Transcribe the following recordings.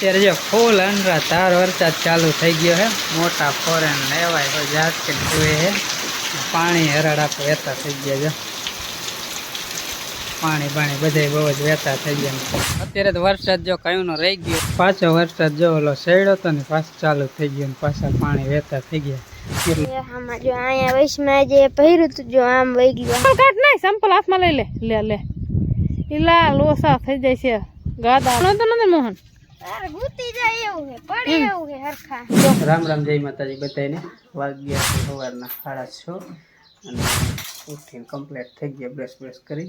અત્યારે જો ફૂલ અંડરા તાર વરસાદ ચાલુ થઈ ગયો છે. મોટા ફોરેન લેવાય તો જાત કે છે. પાણી હરડ આપણે વહેતા થઈ ગયા છે. પાણી પાણી બધે બહુ જ વહેતા થઈ ગયા અત્યારે તો વરસાદ જો કયું નો રહી ગયો. પાછો વરસાદ જો ઓલો શેડ્યો હતો ને પાછો ચાલુ થઈ ગયો ને પાછા પાણી વહેતા થઈ ગયા. આમાં જો અહીંયા વૈશમાં જે પહેર્યું તું જો આમ વહી ગયું. કાઢ સંપલ હાથમાં લઈ લે. લે લે. ઈલા લોસા થઈ જાય છે. ગાદા. નથી મોહન? રામ રામ જય માતાજી બધાને વાગ્યા છે સવારના સાડા છ અને ઉઠીને કમ્પ્લીટ થઈ ગયા બ્રશ બ્રશ કરી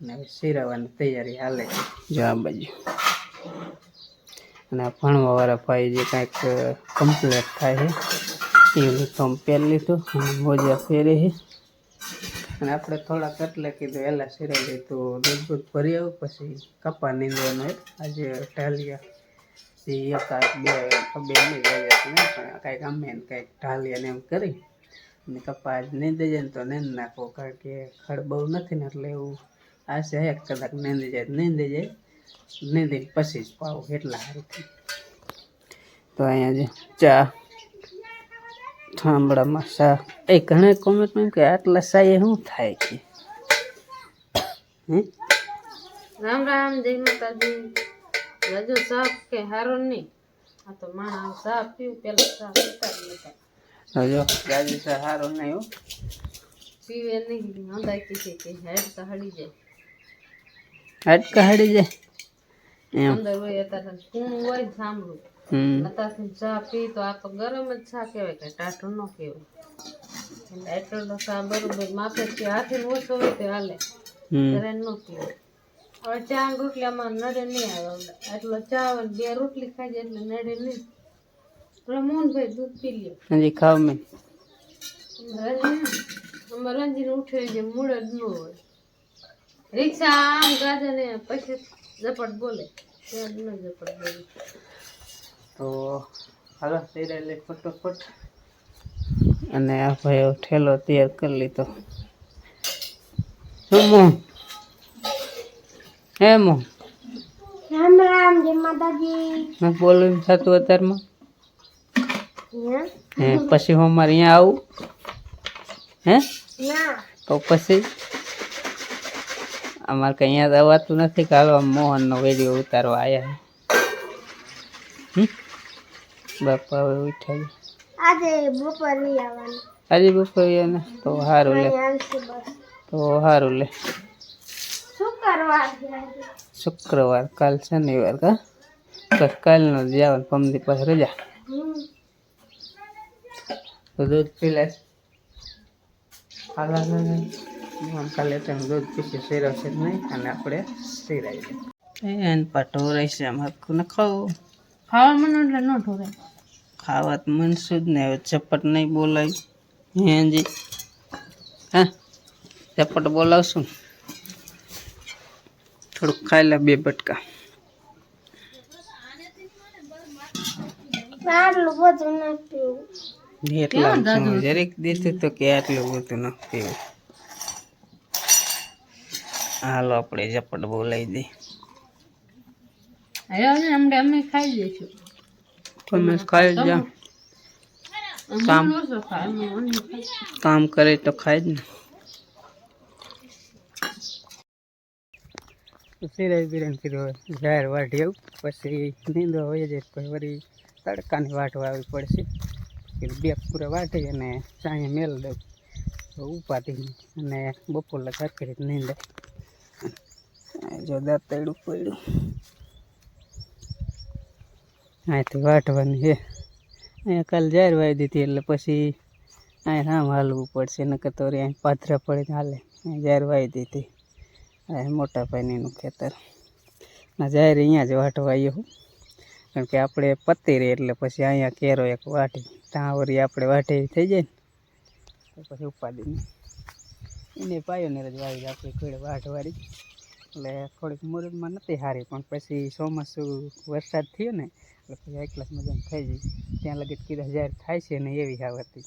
અને હવે સિરાવાની તૈયારી હાલે છે. જો આ બાજુ. અને ભણવાવાળા ભાઈ જે કાંઈક કમ્પ્લીટ થાય છે યુનિફોર્મ પહેરી લીધું અને મોજા પહેરે છે. અને આપણે થોડાક એટલે કીધું એલા લઈ તો દૂધ ભરી આવું પછી કપા નીંદવાનો આજે ઢાલિયા એકાદ બે બે નહીં જાય નહીં પણ કાંઈક અમે ઢાલી અને એમ કરી. અને કપાસ નહીં નીંદી જાય તો નીંદ નાખો, કારણ કે ખડ બહુ નથી ને એટલે એવું આશે એક કદાચ નીંદી જાય નહીં નીંદી જાય નીંદીને પછી જ પાવું, એટલા સારું તો અહીંયા જે ચા ઠામડામાં શા એ ઘણા કોમેન્ટમાં કે આટલા સાયે શું થાય હે? રામ રામ, જય માતાજી. રજો સાફ કે હારો નહીં. આ તો માણસ સાફ પીવું પેલા સાફ ઉતારી લેતા નતા. હવે જો ગાજી સા સારો નહીં હો. પીવે નહીં અંદાજ કીધી કે હેડ તો હળી જાય. હાડકા હાડી જાય? અંદર હોય અત્યારે કૂણું હોય સાંભળું. અત્યારથી ચા પી તો આ તો ગરમ જ ચા કહેવાય કે ટાટું ન કહેવાય. એટલે ચા બરોબર માપે છે હાથે ઓછો હોય તે હાલે. હમ. ઘરે ન પીવાય હવે ચા આમાં નડે નહીં આવે એટલો ચા બે રોટલી ખાઈ જાય એટલે નડે નહીં. એટલે મોહનભાઈ દૂધ પી લે હજી ખાવ મેં. અમારે રંજીને ઉઠે જે મૂળ જ ન હોય. રિક્ષા આમ ગાજે ને પછી ઝપટ બોલે. ન ઝપટ બોલે. તો હાલો સિરાય લે ફટોફટ. અને આ ભાઈ ઠેલો તૈયાર કરી લીધો. શું હે? મો રામ રામ જય માતાજી. હું બોલું થતું અત્યારમાં? હે? પછી હું મારે અહીંયા આવું? હે? ના. તો પછી? અમારે કંઈ અહીંયા અવાતું નથી કાલો મોહનનો વીડિયો ઉતારવા આવ્યા બાપા હવે ઉઠાવી આજે બપોર આવવાનું. આજે બપોર તો સારું લે. તો સારું લે? શુક્રવાર કાલ શનિવાર કા? બસ કાલનો જ જવાનું પમદી પાસે રજા તો દૂધ પી લે. હાલ હાલ હાલ. હાલ. આમ કાલે તેમ દૂધ પીશે સિરાશે જ નહીં અને આપણે દઈએ એને પાટો રહેશે આમ ને ખાવું? ખાવા મને એટલે ન ઠોરાય ખાવા તો મનસું જ ને હવે ચપટ નહીં બોલાય. હેજી હા ચપટ બોલાવશું. થોડુંક ખાઈ લે બે બટકા. એટલા જરીક તો કે આટલું બધું ન પીવું. હાલો આપણે ઝપટ બોલાવી દઈએ. અમે ખાઈ તમે ખાઈ જા કામ. કામ કરે તો ખાય જ ને. સિરાય બિરાય કીધું જાહેર વાઢી આવું પછી નીંદવા હોય જાય પછી વળી તડકાની વાટવા આવી પડશે. કીધું બે પૂરા વાટી અને ચાંય મેલ દઉં તો ઉપાધી અને બપોર લગા કરી નીંદે. જો દાંતડું પડ્યું. અહીંથી વાટવાની છે. અહીંયા કાલ જાહેર વાવી દીધી એટલે પછી અહીંયા રામ હાલવું પડશે. નકર તો રે અહીં પાથરા પડે હાલે. જાહેર વાવી દીધી. મોટા ભાઈનું ખેતર. ના, જાહેર અહીંયા જ વાટવા આવ્યો હું. કારણ કે આપણે પતી રહી એટલે પછી અહીંયા કેરો એક વાટી ત્યાં વળી આપણે વાટી થઈ જાય ને પછી ઉપાડીને એને એને પાયોને જ વાવી આપણે કોઈ વાટવાળી એટલે થોડીક મુરદમાં નથી સારી પણ પછી ચોમાસું વરસાદ થયો ને, એટલે પછી એક ક્લાસ મજામાં થઈ જાય ત્યાં લગી કીધા જાહેર થાય છે ને એવી હાવ હતી.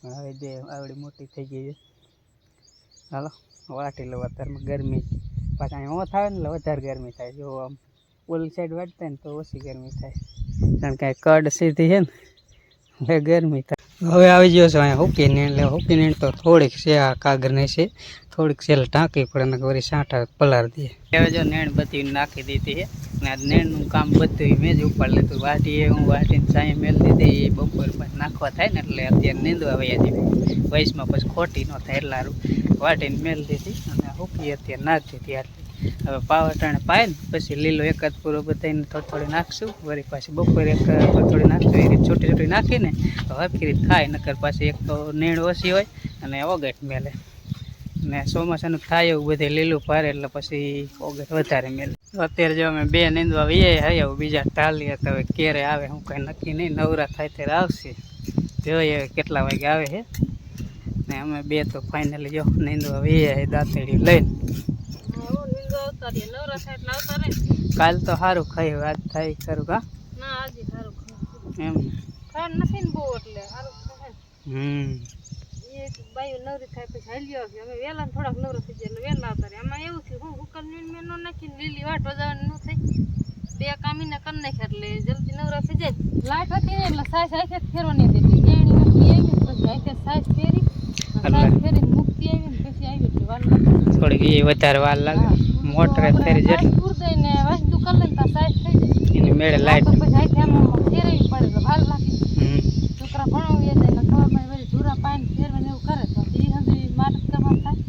પણ હવે જે આવડી મોટી થઈ ગઈ છે. હાલો. વાટી લઉં અત્યારમાં ગરમી પાછા અહીં ઓથ આવે ને વધારે ગરમી થાય. જો આમ ઓલી સાઈડ વાટતા ને તો ઓછી ગરમી થાય. કારણ કે કડ સીધી છે ને, એટલે ગરમી થાય. હવે આવી ગયો છે અહીંયા હુકી નીણ એટલે હુકી નીણ તો થોડીક છે, આ કાગરની છે, થોડીક સેલ ટાંકી પડે ને વળી સાંઠા પલાર દઈએ. હવે જો નેણ બધી નાખી દીધી છે, ને આ નેણનું કામ બધું મેં જ ઉપાડ લીધું. વાટીએ હું વાટીને સાંઈ મેળ દીધી, એ બપોર પર નાખવા થાય ને એટલે અત્યારે નીંદવા વયા જઈએ. વયસમાં પછી ખોટી ન થાય એટલા હારું. વાટીને મેલ દીધી અને હુકી અત્યારે નાખી હતી આટલી હવે પાવટાણે પાય ને પછી લીલો એકાદ પૂરો બધાને થોડી થોડી નાખશું. વળી પાછી બપોરે એક થોડી નાખશું. એ રીતે છોટી છોટી નાખીને હરખી રીતે થાય, નકર પાછી એક તો નીણ ઓછી હોય અને ઓગેટ મેલે. ને ચોમાસાનું થાય એવું બધે લીલું પારે એટલે પછી ઓગેટ વધારે મેલે. અત્યારે જો અમે બે નીંદવા વીએ હૈયા બીજા ટાલીએ તો હવે ક્યારે આવે હું કંઈ નક્કી નહીં. નવરા થાય ત્યારે આવશે. જોઈએ કેટલા વાગે આવે છે ને અમે બે તો ફાઇનલી જો, નીંદવા વીએ હે દાંતેડી લઈને. કાલ તો સારું ખાઈ, વાત થાય ખરું કા? એમ. નથી ને બહુ એટલે હમ. બાયું નવરી થાય પછી હાલ્યો આવશે અમે વહેલા થોડાક નવરા થઈ જાય વહેલા આવતા રહે આમાં એવું થયું હું હુકર મેં ન નાખીને લીલી વાટ જવાનું ન થઈ બે કામીને કરી નાખ્યા એટલે જલ્દી નવરા થઈ જાય લાઈટ હતી. એટલે સાઈઝ આખે ફેરવાની હતી એની પછી આખે સાઈઝ ફેરી. સાઈઝ ફેરી મુક્તિ આવી પછી આવી એટલે થોડીક એ વધારે વાર લાગે. મોટર ફેરી જેટલું. મેળે લાઈટ. પછી ફેરવી પડે તો વાર લાગે. હમ. છોકરા ભણાવીએ ને ખબર પડે ધૂરા પાણી ફેરવે એવું કરે તો એ સમજી મારે કરવા થાય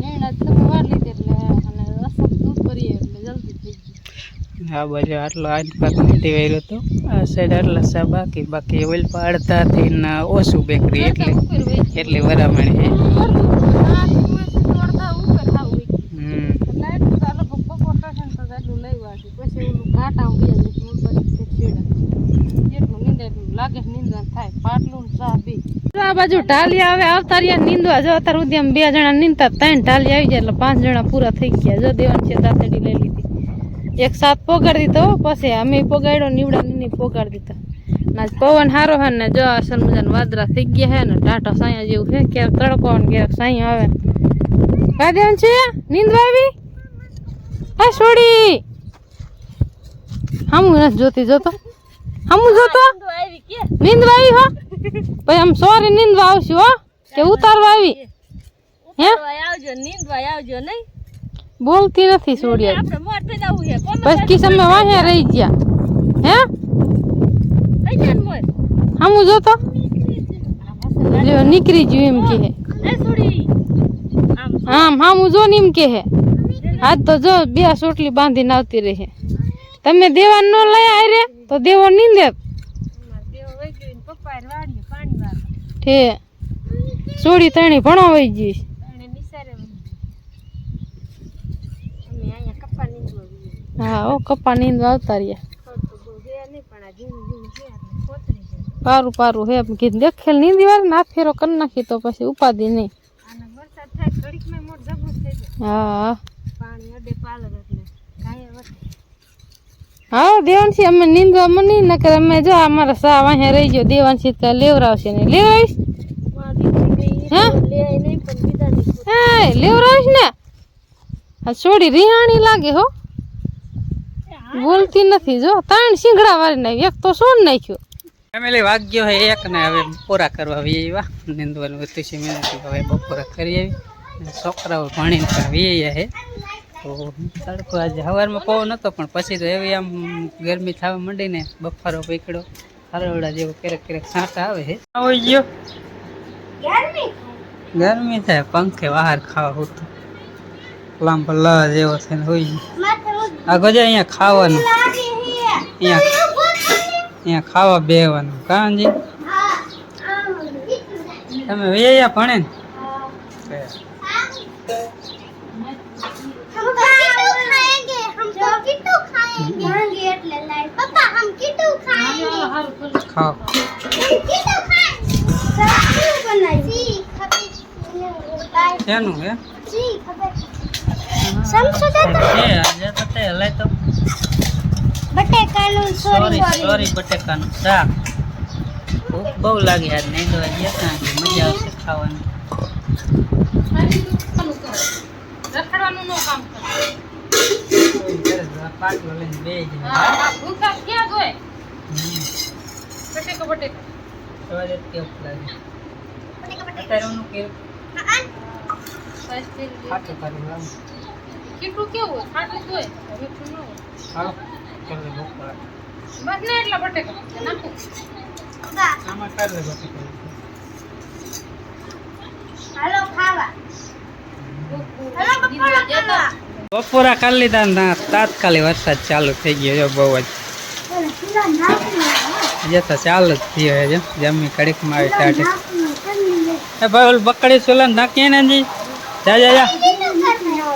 નિર્ણય તમે વાર લીધી એટલે અને અસર દૂધ કરીએ એટલે જલ્દી થઈ ગયું આ બાજુ આટલો આજ પાક નથી વાર્યો હતો આ સાઈડ આટલા સા બાકી બાકી ઓઇલ અડધાથી ને ઓછું બેકરી એટલે ઉપર હોય એટલી વરામણી છે આ સમયથી અડધા ઉપર થાવ હોય હમ એટલે એટલું તો આ લોકો બપોર થશે ને તો એટલું લઈ વાળશે પછી ઓલું ઘાટા ઉડી જાય મૂળ બાજુ છેડા જેટલું નીંદે એટલું લાગે છે નીંદવાનું થાય પાટલું ને ચા બી આ બાજુ ઢાલિયા આવે આવતા રહ્યા નીંદવા જો અત્યાર સુધી આમ બે જણા નીંદતા ત્રણ ઢાલિયા આવી જાય એટલે પાંચ જણા પૂરા થઈ ગયા જો દેવાન છે દાંતડી લઈ લીધી એક સાથ પોગાડી દીધો પછી અમે પોગાડ્યો નીવડા નીની પોગાડી દીધો. ના પવન સારો હે ને જો અસલ મજાના વાદરા થઈ ગયા હે ને ટાટા સાયા જેવું છે ક્યારેક તડકો ને ક્યારેક સાયા આવે. કા છે? નીંદ આવી હા છોડી! હમું નથી જોતી જોતો? હમું જોતો? નીંદ આવી હો? પછી આમ સોરી નીંદ આવશું હો કે ઉતારવા આવી? હે? આવજો નીંદ આવજો નહીં. બોલતી નથી કોમ બસ કિસ અમે વાહે રહી ગયા. હે? ને મોટ જોતો? જો નીકળી ગયું એમ કે આમ હામું જો ને એમ કે હે આજ તો જો બે સોટલી બાંધીને આવતી રહે. તમે દેવા ન લઈ આય રે તો દેવો નીંદે ઠે સોડી ભણો વઈ જઈશ અને નિસારે અમે અહીંયા કપ્પા નીંદવા જઈએ હા, ઓ કપા નીંદવા આવતા રહ્યા. નહીં પારું પારું હે કીધું દેખેલ ખેલ નહીં ને હાથ ફેરો કરી નાખી તો પછી ઉપાધિ નહીં. હા. હા દેવાંશી, અમે નીંદવા મની, નકર અમે જો, અમારા સા વાહે રહી ગયો, દેવાંશી તો લેવરાવશે ને લેવરાવીશ નહીં હા, લેવરાવીશ ને? આ છોડી રિહાણી લાગે હો. બોલતી નથી. જો ત્રણ શીંગડા વાળી નાખી. એક તો સોન નાખ્યો? ફેમિલી વાગ્યો હે એક ને હવે પૂરા કરવા આવી આવ્યા નિંદવાનું હતું છે મેં હવે બપોરા કરી આવી. અને છોકરાઓ ભણીને પણ વી હે. તો તડકો આજે સવારમાં પવન હતો પણ પછી તો એવી આમ ગરમી થવા માંડીને બફારો પીકડો હરવડા જેવો ક્યારેક ક્યારેક સાંટા આવે છે આવી ગયો ગરમી થાય પંખે બહાર ખાવા હોતું. લાંબો લા જેવો ને હોય. આ ગજા અહીંયા ખાવાનું. અહીંયા અહીંયા ખાવા બેવાનું કાંજી તમે વૈયા ભણે ને? ખાઓ. એનું હે? સમસુદા તો છે આજે તો તે હલાય તો. બટેકાનું સોરી સોરી સોરી. બટેકાનું. શાક ભૂખ બહુ લાગી આજ નહીં તો મજા આવશે ખાવાની. રખડવાનું નો કામ કરે. અત્યારે હું કેવું હા હોય? ખાટું જ હોય? મીઠું ન હોય હાલો ચાલો ભૂખ લાગે. બસ ને એટલા બટેકા. નાખું. આમાં કરલે બટેકા. હાલો ખાવા. હાલો પકોડા ખાવા. બપોરા કરી લીધા ને તાત્કાલિક વરસાદ ચાલુ થઈ ગયો છે બહુ જ. જે તો ચાલુ જ થયો છે. જો જમી કડીકમાં આવી ચાટી. એ ભાઈ ઓલું બકડી સુલન નાખીએ ને જી જા જા જા.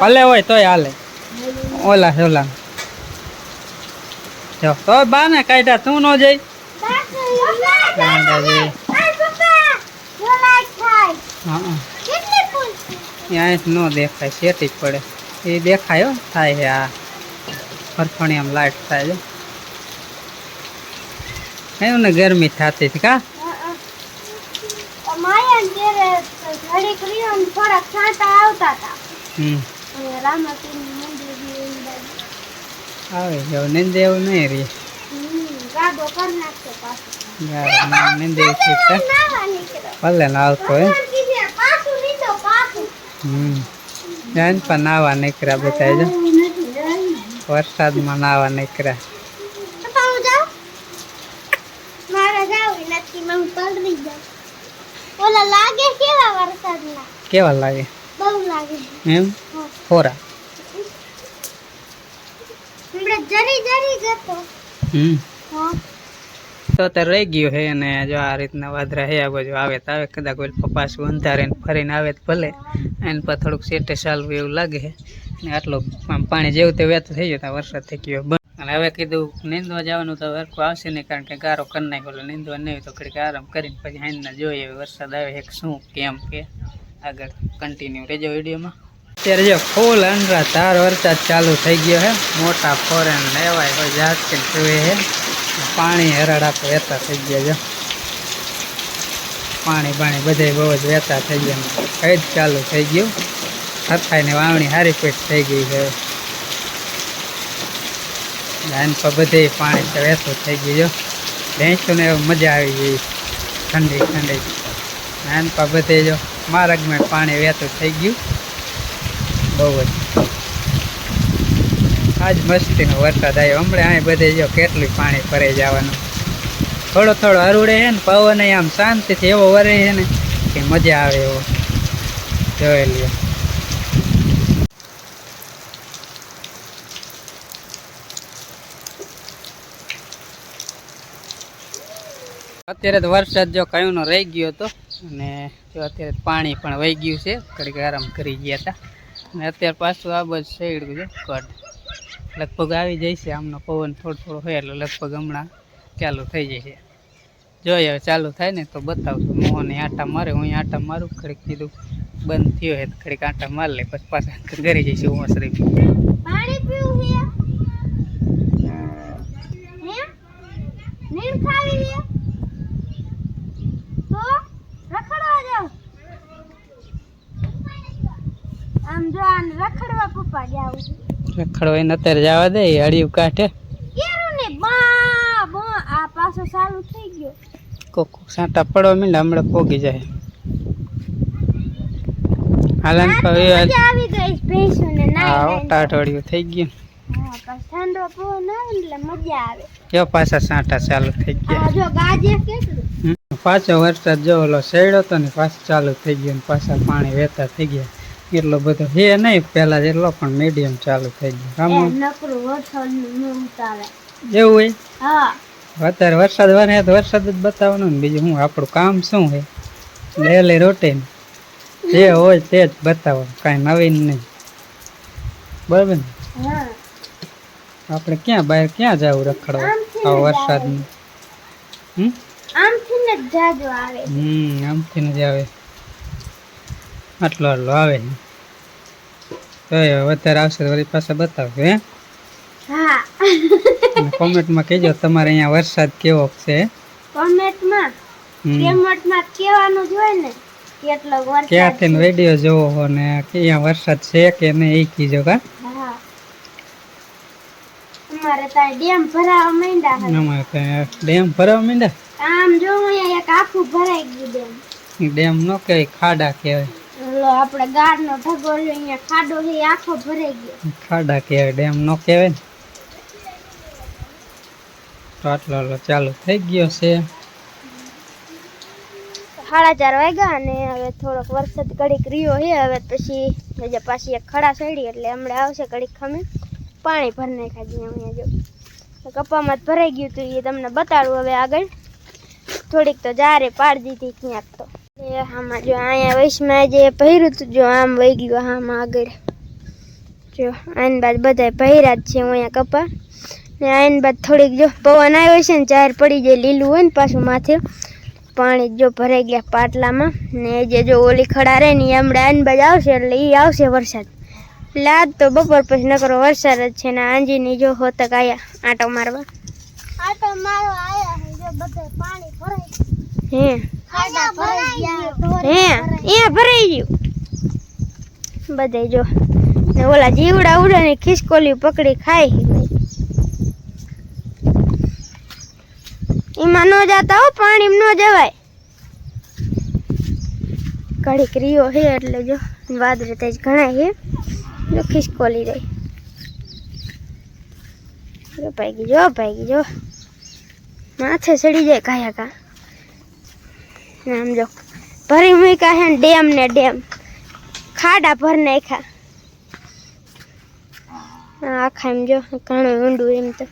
ભલે હોય તોય હાલે. ઓલા ઓલા. જો તો બાને કાઢ્યા તું નો જઈ. ત્યાં ન દેખાય શેટી જ પડે. એ દેખાય હો થાય છે આ. ફરફણી આમ લાઇટ થાય છે. એવું ને ગરમી થતી હતી કા? થોડાક છાંટા આવતા હતા. હમ. રામાપીરનું મંદિર. આવે જો નિંદે એવું નહીં હમ, ગાડો કરી પાછો. નિંદે છે ભલે ને આવતો હોય. ભગવાન કીધે, પાછું હમ જાન પણ નાવા નીકળ્યા બધા જો. વરસાદમાં નાવા નીકળ્યા. હું હું લાગે કેવા લાગે? બહુ લાગે. એમ? હા. ખોરા હમણાં જરી જરી જતો. હમ. તો અત્યારે રહી ગયું છે અને જો આ રીતના વાદરા હે આ બાજુ આવે તો આવે. કદાચ કોઈ પપાસ અંધારે ફરીને આવે તો ભલે. એને પર થોડુંક સેટે ચાલવું એવું લાગે છે ને આટલું આમ પાણી જેવું તે વહેતું થઈ ગયું વરસાદ થઈ ગયો. અને હવે કીધું નીંદવા જવાનું તો હરખું આવશે નહીં કારણ કે ગારો કરી નાખ્યો નીંદવા નહીં તો ઘડીક આરામ કરીને પછી હાઈના જોઈએ વરસાદ આવે એક શું કેમ કે આગળ કન્ટિન્યુ રહેજો વિડીયોમાં. અત્યારે જો ફૂલ અંડરા તાર વરસાદ ચાલુ થઈ ગયો છે મોટા ફોરેન લેવાય હોય, જાત કે જોવે છે પાણી હરાડા વહેતા થઈ ગયા છે પાણી બાણી બધે બહુ જ વહેતા થઈ ગયા. કઈ જ ચાલુ થઈ ગયું. હરખાઈને વાવણી હારી પેટ થઈ ગઈ છે. લાઈન પર બધે પાણી વહેતું થઈ ગયું ભેંસોને મજા આવી ગઈ. ઠંડી ઠંડી. લાઈન પર બધે જો માર્ગમાં પાણી વહેતું થઈ ગયું. બહુ જ. આજ મસ્તીનો વરસાદ આવ્યો. હમણાં અહીં બધે જો કેટલું પાણી ફરે જવાનું. થોડો થોડો હરુડે છે ને, પવન આમ શાંતિથી એવો વરે છે ને, કે મજા આવે એવો. જોઈ લ્યો. અત્યારે તો વરસાદ જો કયુંનો રહી ગયો હતો અને જો અત્યારે પાણી પણ વહી ગયું છે. ઘડીક આરામ કરી ગયા હતા. અને અત્યારે પાછું આ બધું શેડ્યું છે કટ લગભગ આવી છે, આમનો પવન થોડો થોડો હોય એટલે લગભગ હમણાં ચાલુ થઈ જશે જોઈએ હવે ચાલુ થાય ને તો બતાવશું મોહને આટા મારે, હું આટા મારું ખડીક કીધું, બંધ થયો તો ખડીક આટા મારી લે, પછી પાછા ઘરે જઈશું, હું પાણી પીવું છે હે નીર ખાવી છે તો રખડવા જાવ આમ જો આને રખડવા પપ્પા જાવ અત્યારે જવા દે હળિયું કાઢે. કેરું બા બા આ પાછો ચાલુ થઈ ગયો. કોક સાંટા પડવા માંડે હમણાં પોગી જાય. હાલન આ તો હવે મજા આવી ગઈ ભેંસોને નાઈ ટાટવાડિયું થઈ ગયું. ઠંડો પવન આવે એટલે મજા આવે. જો પાછા સાંટા ચાલુ થઈ ગયા. જો ગાજે કેટલું? હમ. પાછો વરસાદ જો ઓલો શેડ્યો હતો ને પાછો ચાલુ થઈ ગયો ને પાછા પાણી વહેતા થઈ ગયા. એટલો બધો હે નહીં પહેલા જેટલો પણ મીડિયમ ચાલુ થઈ ગયો. એવું હોય? અત્યારે વરસાદ વરે તો વરસાદ જ બતાવવાનો ને બીજું હું આપણું કામ શું છે? ડેલી રૂટીન જે હોય તે જ બતાવો કાંઈ નવીન નહીં. બરાબર ને? આપણે ક્યાં બહાર ક્યાં જવું રખડવા? આ વરસાદનું. હમ? આમથી ને જ આવે. હમ આમથી ને જ આવે. આટલો આટલો આવે તો વધારે આવશે તો વળી પાછા બતાવજો હે? કોમેન્ટમાં કહેજો તમારે અહીંયા વરસાદ કેવો છે? કોમેન્ટમાં. કેમેન્ટમાં કહેવાનું જ હોય ને કેટલો વરસાદ ક્યાંથી વીડિયો જોવો હો ને અહીંયા વરસાદ છે કે નહીં એ કીજો કા? અમારે ત્યાં ડેમ ભરાવા માંડ્યા અમારે ત્યાં ડેમ ભરાવા માંડ્યા? આમ જો અહીંયા એક આખું ભરાઈ ગયું ડેમ. ડેમ નો કે ખાડા કહેવાય. ઓલો આપણે ગાડનો ઢગો રહ્યો અહીંયા ખાડો છે આખો ભરાઈ ગયો. ખાડા કહેવાય ડેમ નો કહેવાય ને. તો આટલો આટલો ચાલુ થઈ ગયો છે. સાડા ચાર વાગ્યા અને હવે થોડોક વરસાદ ઘડીક રહ્યો છે હવે પછી હજી પાછી એક ખડા સડી એટલે હમણાં આવશે ઘડીક ખમે. પાણી ભરી નાખ્યા છીએ અહીંયા જો. કપામાં ભરાઈ ગયું હતું એ તમને બતાડું હવે આગળ. થોડીક તો જારે પાડી દીધી ક્યાંક તો. આમાં જો અહીંયા વૈશમાં જે પહેર્યું હતું જો આમ વહી ગયું આમાં આગળ. જો આની બાદ બધાય પહેર્યા જ છે અહીંયા કપા. ને આની બાદ થોડીક જો પવન આવ્યો છે ને ચાર પડી જાય લીલું હોય ને પાછું માથે. પાણી જો ભરાઈ ગયા પાટલામાં. ને જે જો ઓલી ખડા રહે ને એ હમણાં આની બાજુ આવશે એટલે એ આવશે વરસાદ. એટલે આજ તો બપોર પછી નકરો વરસાદ જ છે ને આંજીની જો હોતક આયા આંટો મારવા. આંટો મારવા આયા જો બધે પાણી ભરાઈ હે. હે એ ભરાઈ ગયું. બધે જો ને ઓલા જીવડા ઉડે ને ખિસકોલી પકડી ખાય એમાં ન જાતા હો પાણી ન જવાય. ઘડીક રીયો છે એટલે જો વાદળ તેજ ઘણા છે જો ખિસકોલી રહી. જો ગઈ જો ભાગી જો. માથે ચડી જાય કાયા કા. ને આમ જો ભરી મૂક્યા છે ને ડેમ ને ડેમ. ખાડા ભર નાખ્યા. આ આખા એમ જો ઘણું ઊંડું એમ તો.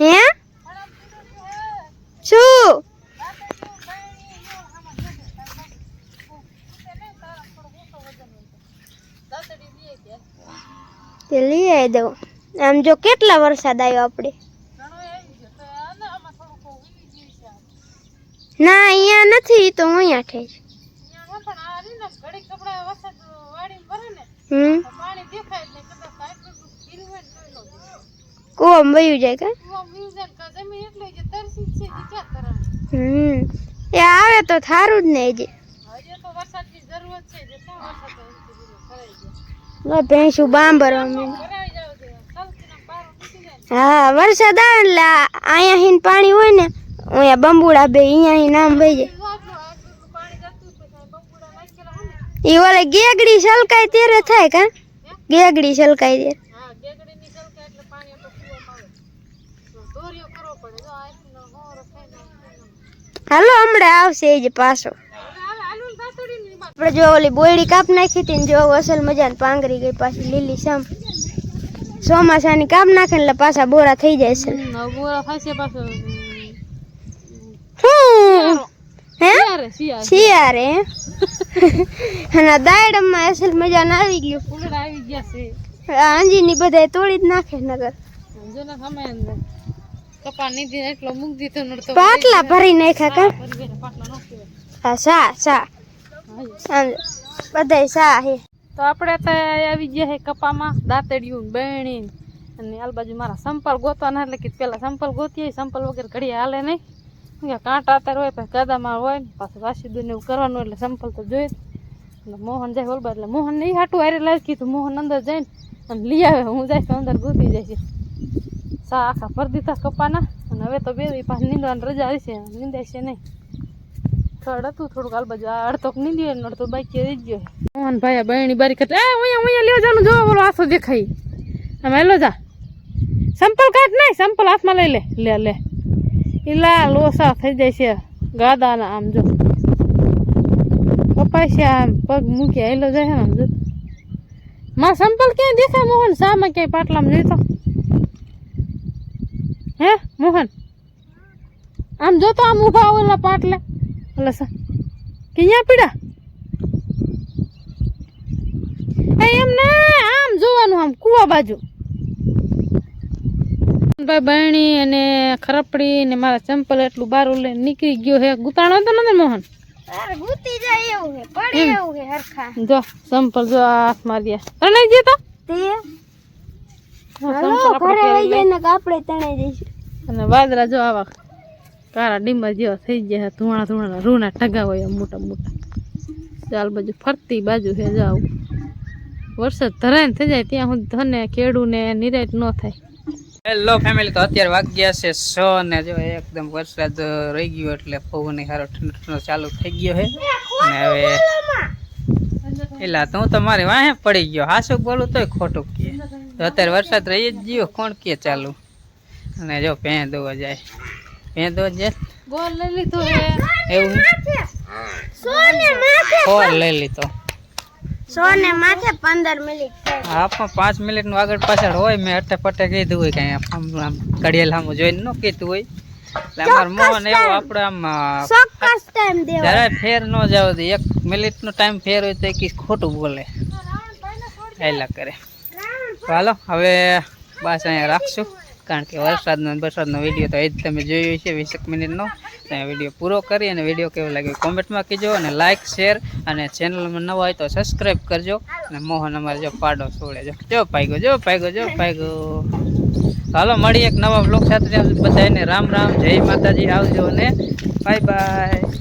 હે? શું? તે લઈ આવી દઉં. આમ જો કેટલા વરસાદ આવ્યો આપણે ના અહીંયા નથી તો હું અહીંયા હમ. કુવામાં વયું જાય કા? હમ. એ આવે તો થારું જ ને જે ભેંસું બાંભરવા માંડી હા વરસાદ આવે એટલે અહીંયા હીન પાણી હોય ને અહીંયા બંબુડા બે અહીંયા નામ ભાઈ ઈ ઓલે ગેગડી સલકાય ત્યારે થાય કા? ગેગડી સલકાય ત્યારે. હાલો હમણાં આવશે એ જ પાછો. આપણે જો ઓલી બોયડી કાપ નાખી હતી ને જો અસલ મજાને પાંગરી ગઈ પાછી લીલી સામ. ચોમાસાની કાપ નાખે એટલે પાછા બોરા થઈ જાય છે. હું? હે શિયારે હે? અને દાયડમમાં અસલ મજાના આવી ગયું. આંજીની બધાય તોડી જ નાખે નગર. પાટલા ભરી નાખ્યા કા હા સા સા. આમ બધાય સા હે. તો આપણે તો આવી ગયા છે કપામાં દાંતડિયું બેણી અને આલ બાજુ મારા સંપલ ગોતવાના એટલે કે પેલા સંપલ ગોતીએ સંપલ વગર ઘડી હાલે નહીં. કાંટા અત્યારે હોય, પછી ગાદામાં હોય ને, પાછું વાસીદું એવું કરવાનું એટલે સંપલ તો જોઈએ. એટલે મોહન જાય ઓલબા એટલે મોહન નહીં હાટું હારે લાવી કીધું મોહન અંદર જઈને અને લઈ આવે. હું જાય તો અંદર ગોતી જાય છે. સા આખા ભરી દીધા કપાના અને હવે તો બે પાસે નીંદવાની રજા હશે, નીંદાય છે નહીં. ખડ હતું થોડુંક, હાલ બાજુ અડધોક નીંદ્યો ને અડધો બાકી રહી ગયો. મોહન ભાઈ બહેણી બારી કરતા એ અહીંયા અહીંયા લ્યો, જાનું, જોવા બોલો, આસો દેખાય. આમ હેલો જા. સંપલ કાઢ, નહીં સંપલ હાથમાં લઈ લે. લે લે. ઈ લાલ ઓસા થઈ જાય છે. ગાદાના આમ જો. કપાય છે આમ, પગ મૂકી આવેલો જાય આમ જો. માં સંપલ ક્યાંય દેખાય, મોહન? શામાં ક્યાંય પાટલામાં જોઈતો હે, મોહન? આમ જોતો આમ ઊભા ઓલા પાટલે. ઓલા સા કે અહીંયા પીડા? એ એમ ના, આમ જોવાનું આમ, કુવા બાજુ. ભાઈ બહેણી અને ખરપડી ને મારા ચંપલ એટલું બાર લઈને નીકળી ગયો હે. ગુતાણો તો નથી મોહન? ગુતી જાય એવું હે પડે એવું હે હરખા. જો ચંપલ જો હાથ મારી તણાઈ ગયો તો. હા, ને અને વાદરા જો આવા કારા ડીમર જેવા થઈ ગયા છે ધુવાણા ધુવાણા રૂના ટગા હોય મોટા મોટા. ચાલ બાજુ ફરતી બાજુ છે જાવ વરસાદ ધરાઈને થઈ જાય ત્યાં સુધી ધને ખેડૂ ને નિરાટ ન થાય. હેલો ફેમિલી તો અત્યારે વાગ્યા છે છ ને જો એકદમ વરસાદ રહી ગયો એટલે પવન સારો ઠંડો ઠંડો ચાલુ થઈ ગયો છે. ને હવે એલા તો હું તો મારી વાહે પડી ગયો. હાસું બોલું તોય ખોટું કે તો અત્યારે વરસાદ રહી જ ગયો. કોણ કે ચાલુ? અને જો ભેં દોવા જાય. ભેં દોવા જાય? ગોળ લઈ લીધો એવું? ફોર લઈ લીધો. સોને માથે પંદર મિનિટ હા પણ પાંચ મિનિટનું આગળ પાછળ હોય મેં અટે પટે કીધું હોય કાંઈ આમ આમ ઘડિયાળ સામું જોઈને ન કીધું હોય. એટલે અમારો મોહન એવો આપણે આમ ચોક્કસ ટાઈમ દેવો જરાય ફેર ન જાવ દે. એક મિનિટનો ટાઈમ ફેર હોય તો કઈ ખોટું બોલે. એલા કરે. ચાલો હવે બસ અહીંયા રાખશું. કારણ કે વરસાદનો વરસાદનો વીડિયો તો એ જ તમે જોયો છે વીસેક મિનિટનો. વીડિયો પૂરો કરી અને વીડિયો કેવો લાગ્યો કોમેન્ટમાં કહેજો અને લાઇક શેર અને ચેનલમાં નવા હોય તો સબસ્ક્રાઈબ કરજો. અને મોહન અમારે જો પાડો છોડેજો જો. જો પાઈગો જો પાઈગો જો પાઈગો હાલો, મળીએ એક નવા બ્લોગ સાથે. બધાને રામ રામ. જય માતાજી. આવજો અને બાય બાય